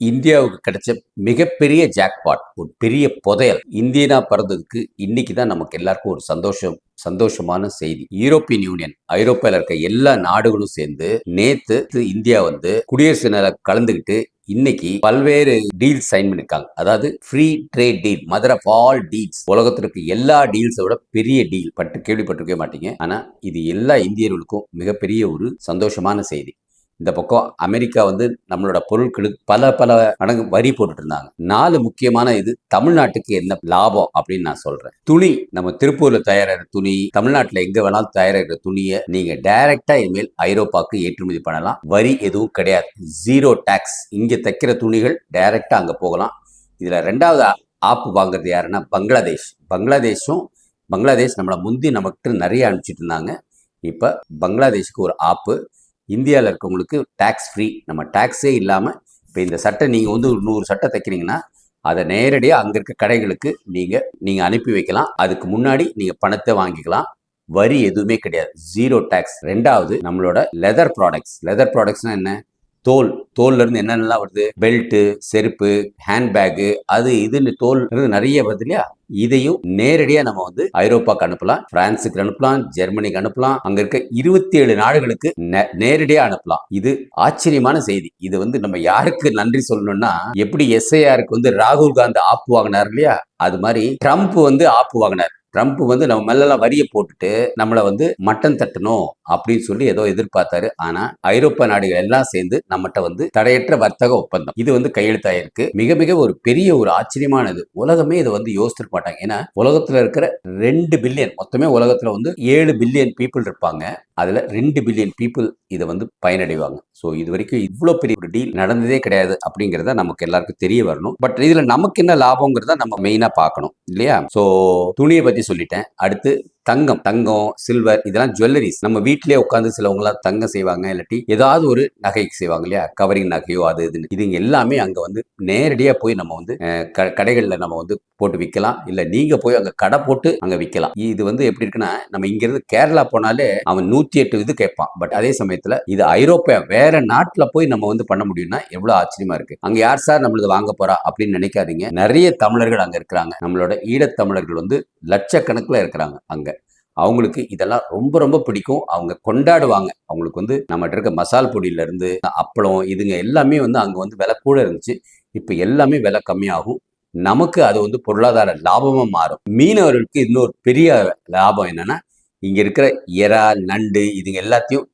இந்தியாவுக்கு கிடைச்ச மிகப்பெரிய ஜாக்பாட் ஒரு பெரிய புதையல் இந்தியனா பிறந்ததுக்கு இன்னைக்கு தான் நமக்கு எல்லாருக்கும் ஒரு சந்தோஷம் சந்தோஷமான செய்தி. யூரோப்பியன் யூனியன் ஐரோப்பாவில் இருக்க எல்லா நாடுகளும் சேர்ந்து நேத்து இந்தியா வந்து குடியரசு நில கலந்துகிட்டு இன்னைக்கு பல்வேறு டீல் சைன் பண்ணிருக்காங்க. அதாவது free trade deal mother of all deals உலகத்திற்கு எல்லா எல்லா டீல்ஸோட பெரிய டீல் பட்டு கேள்விப்பட்டிருக்கவே மாட்டீங்க. ஆனா இது எல்லா இந்தியர்களுக்கும் மிகப்பெரிய ஒரு சந்தோஷமான செய்தி. இந்த பக்கம் அமெரிக்கா வந்து நம்மளோட பொருட்களுக்கு பல பல மடங்கு வரி போட்டுட்டு இருந்தாங்க நாலு முக்கியமான இது தமிழ்நாட்டுக்கு என்ன லாபம் அப்படின்னு நான் சொல்றேன். துணி நம்ம திருப்பூர்ல தயாராகிற துணி தமிழ்நாட்டுல எங்க வேணாலும் தயாராகிற துணியை நீங்க டைரக்டா இனிமேல் ஐரோப்பாவுக்கு ஏற்றுமதி பண்ணலாம். வரி எதுவும் கிடையாது. ஜீரோ டேக்ஸ் இங்க தைக்கிற துணிகள் டைரக்டா அங்க போகலாம். இதுல ரெண்டாவது ஆப்பு வாங்குறது யாருன்னா பங்களாதேஷ். பங்களாதேஷும் பங்களாதேஷ் நம்மளை முந்தி நமக்கு நிறைய அனுப்பிச்சிட்டு இருந்தாங்க இப்போ பங்களாதேஷுக்கு ஒரு ஆப்பு. இந்தியாவில் இருக்கவங்களுக்கு டேக்ஸ் ஃப்ரீ நம்ம டேக்ஸே இல்லாமல் இப்போ இந்த சட்டை நீங்கள் வந்து ஒரு நூறு சட்டை தைக்கிறீங்கன்னா அதை நேரடியாக அங்கே இருக்க கடைகளுக்கு நீங்கள் நீங்கள் அனுப்பி வைக்கலாம். அதுக்கு முன்னாடி நீங்கள் பணத்தை வாங்கிக்கலாம். வரி எதுவுமே கிடையாது. ஜீரோ டேக்ஸ் ரெண்டாவது நம்மளோட லெதர் ப்ராடக்ட்ஸ் லெதர் ப்ராடக்ட்ஸ்னால் என்ன? தோல். தோல்லேருந்து என்னென்னலாம் வருது? பெல்ட்டு செருப்பு ஹேண்ட்பேக்கு அது இதுன்னு தோல் நிறைய வருது இல்லையா? இதையும் நேரடியா நம்ம வந்து ஐரோப்பாக்கு அனுப்பலாம் பிரான்ஸுக்கு அனுப்பலாம் ஜெர்மனிக்கு அனுப்பலாம். அங்க இருக்க இருபத்தி ஏழு நாடுகளுக்கு நேரடியா அனுப்பலாம். இது ஆச்சரியமான செய்தி. இது வந்து நம்ம யாருக்கு நன்றி சொல்லணும்னா எப்படி எஸ்ஐஆருக்கு வந்து ராகுல் காந்தி ஆப்பு வாங்கினார் இல்லையா? அது மாதிரி ட்ரம்ப் வந்து ஆப்பு வாங்கினார். ட்ரம்ப் வந்து நம்ம மேலெல்லாம் வரியை போட்டுட்டு நம்மளை வந்து மட்டன் தட்டணும் அப்படின்னு சொல்லி ஏதோ எதிர்பார்த்தாரு. ஆனா ஐரோப்பிய நாடுகள் எல்லாம் சேர்ந்து நம்மகிட்ட வந்து தடையற்ற வர்த்தக ஒப்பந்தம். இது வந்து கையெழுத்தாயிருக்கு. மிக மிக ஒரு பெரிய ஒரு ஆச்சரியமானது. உலகமே இதை வந்து யோசிச்சிருக்க மாட்டாங்க. ஏன்னா உலகத்துல இருக்கிற ரெண்டு பில்லியன் மொத்தமே உலகத்துல வந்து ஏழு பில்லியன் பீப்புள் இருப்பாங்க. அதில் ரெண்டு பில்லியன் பீப்புள் இதை வந்து பயனடைவாங்க. ஸோ இது வரைக்கும் இவ்வளோ பெரிய ஒரு டீல் நடந்ததே கிடையாது அப்படிங்கிறத நமக்கு எல்லாருக்கும் தெரிய வரணும். பட் இதில் நமக்கு என்ன லாபங்கிறத நம்ம மெயினாக பார்க்கணும். இல்லையா? ஸோ துணியை பற்றி சொல்லிட்டேன். அடுத்து தங்கம் தங்கம் சில்வர் இதெல்லாம் ஜுவல்லரிஸ் நம்ம வீட்டிலேயே உட்காந்து சிலவங்களாம் தங்கம் செய்வாங்க இல்லாட்டி ஏதாவது ஒரு நகைக்கு செய்வாங்க இல்லையா? கவரிங் நகையோ அது இதுன்னு. இதுங்க எல்லாமே அங்கே வந்து நேரடியாக போய் நம்ம வந்து கடைகளில் நம்ம வந்து போட்டு விற்கலாம். இல்லை நீங்கள் போய் அங்கே கடை போட்டு அங்கே விற்கலாம். இது வந்து எப்படி இருக்குன்னா நம்ம இங்கேருந்து கேரளா போனாலே அவன் நூற்றி எட்டு இது கேட்பான். பட் அதே சமயத்தில் இது ஐரோப்பியா வேற நாட்டில் போய் நம்ம வந்து பண்ண முடியும்னா எவ்வளோ ஆச்சரியமா இருக்கு. அங்கே யார் சார் நம்மளது வாங்க போறா அப்படின்னு நினைக்காதீங்க. நிறைய தமிழர்கள் அங்கே இருக்கிறாங்க. நம்மளோட ஈழத்தமிழர்கள் வந்து லட்சக்கணக்கில் இருக்கிறாங்க அங்கே. அவங்களுக்கு இதெல்லாம் ரொம்ப ரொம்ப பிடிக்கும். அவங்க கொண்டாடுவாங்க. அவங்களுக்கு வந்து நம்மகிட்ட இருக்க மசால் பொடியில இருந்து அப்பளம் இதுங்க எல்லாமே வந்து அங்க வந்து விலை கூட இருந்துச்சு. இப்ப எல்லாமே விலை கம்மியாகும். நமக்கு அது வந்து பொருளாதார லாபமா மாறும். மீனவர்களுக்கு இன்னொரு பெரிய லாபம் என்னன்னா இங்க இருக்கிற இறா நண்டு இதுங்க எல்லாத்தையும்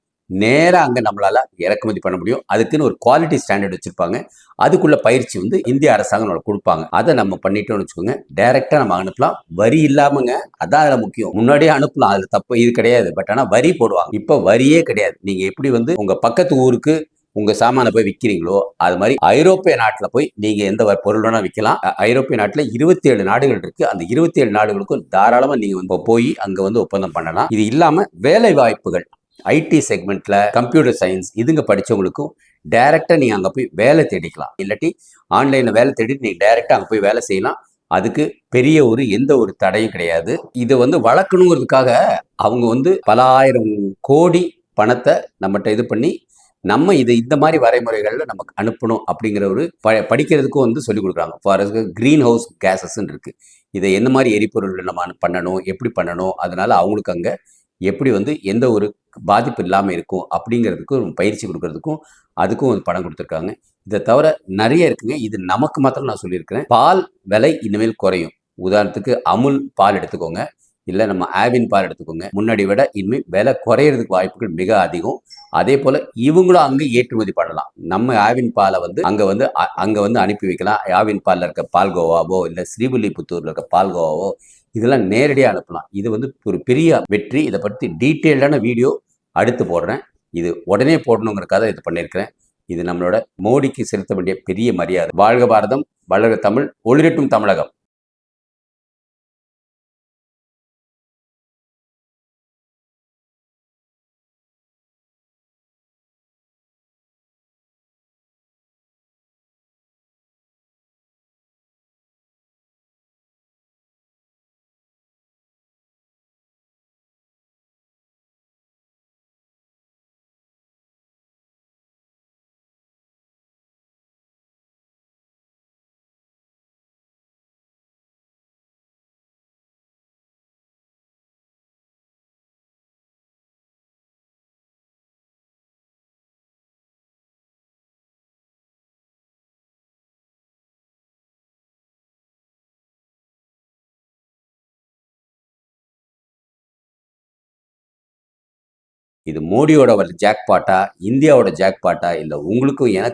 நேராக அங்கே நம்மளால் இறக்குமதி பண்ண முடியும். அதுக்குன்னு ஒரு குவாலிட்டி ஸ்டாண்டர்ட் வச்சுருப்பாங்க. அதுக்குள்ள பயிற்சி வந்து இந்திய அரசாங்கம் நம்மளுக்கு கொடுப்பாங்க. அதை நம்ம பண்ணிட்டோம்னு வச்சுக்கோங்க. டைரெக்டாக நம்ம அனுப்பலாம். வரி இல்லாமங்க அதான் அதில் முக்கியம். முன்னாடியே அனுப்பலாம். அது தப்பு இது கிடையாது. பட் ஆனால் வரி போடுவாங்க. இப்போ வரியே கிடையாது. நீங்கள் எப்படி வந்து உங்கள் பக்கத்து ஊருக்கு உங்கள் சாமானை போய் விற்கிறீங்களோ அது மாதிரி ஐரோப்பிய நாட்டில் போய் நீங்கள் எந்த பொருள் வேணால் விற்கலாம் ஐரோப்பிய நாட்டில் இருபத்தி ஏழு நாடுகள் இருக்குது அந்த இருபத்தி ஏழு நாடுகளுக்கும் தாராளமாக நீங்கள் போய் அங்கே வந்து ஒப்பந்தம் பண்ணலாம். இது இல்லாமல் வேலை வாய்ப்புகள் ஐடி செக்மெண்ட்ல கம்ப்யூட்டர் சயின்ஸ் இதுங்க படிச்சவங்களுக்கும் டைரக்டா நீங்கள் அங்க போய் வேலை தேடிக்கலாம். இல்லாட்டி ஆன்லைன்ல வேலை தேடிட்டு நீங்கள் டைரக்டா அங்க போய் வேலை செய்யலாம். அதுக்கு பெரிய ஒரு எந்த ஒரு தடையும் கிடையாது. இதை வந்து வளர்க்கணுங்கிறதுக்காக அவங்க வந்து பல ஆயிரம் கோடி பணத்தை நம்மகிட்ட இது பண்ணி நம்ம இதை இந்த மாதிரி வரைமுறைகளில் நமக்கு அனுப்பணும் அப்படிங்கிற ஒரு ப படிக்கிறதுக்கும் வந்து சொல்லிக் கொடுக்குறாங்க. ஃபார் க்ரீன் ஹவுஸ் கேஸஸ்ன்னு இருக்குது இதை என்ன மாதிரி எரிபொருள் நம்ம பண்ணணும் எப்படி பண்ணணும் அதனால அவங்களுக்கு அங்கே எப்படி வந்து எந்த ஒரு பாதிப்பு இல்லாமல் இருக்கும் அப்படிங்கிறதுக்கும் பயிற்சி கொடுக்கறதுக்கும் அதுக்கும் ஒரு படம் கொடுத்துருக்காங்க. இதை தவிர நிறைய இருக்குங்க. இது நமக்கு மாத்திரம் நான் சொல்லியிருக்கிறேன். பால் விலை இனிமேல் குறையும். உதாரணத்துக்கு அமுல் பால் எடுத்துக்கோங்க. இல்லை நம்ம ஆவின் பால் எடுத்துக்கோங்க. முன்னாடி விட இனிமேல் விலை குறையிறதுக்கு வாய்ப்புகள் மிக அதிகம். அதே போல் இவங்களும் அங்கே ஏற்றுமதி பண்ணலாம். நம்ம ஆவின் பாலை வந்து அங்கே வந்து அங்கே வந்து அனுப்பி வைக்கலாம். ஆவின் பாலில் இருக்க பால்கோவாவோ இல்லை ஸ்ரீவில்லிபுத்தூரில் இருக்க பால்கோவாவோ இதெல்லாம் நேரடியாக அனுப்பலாம். இது வந்து ஒரு பெரிய வெற்றி. இதை பற்றி டீட்டெயில்டான வீடியோ அடுத்து போடுறேன். இது உடனே போடணுங்கிறக்காக இது பண்ணியிருக்கிறேன். இது நம்மளோட மோடிக்கு செலுத்த வேண்டிய பெரிய மரியாதை. வாழ்க பாரதம் வளர்க தமிழ் ஒளிரட்டும் தமிழகம். இது மோடியோட ஜாக்பாட்டா இந்தியாவோட ஜாக்பாட்டா இல்லை உங்களுக்கும் எனக்கு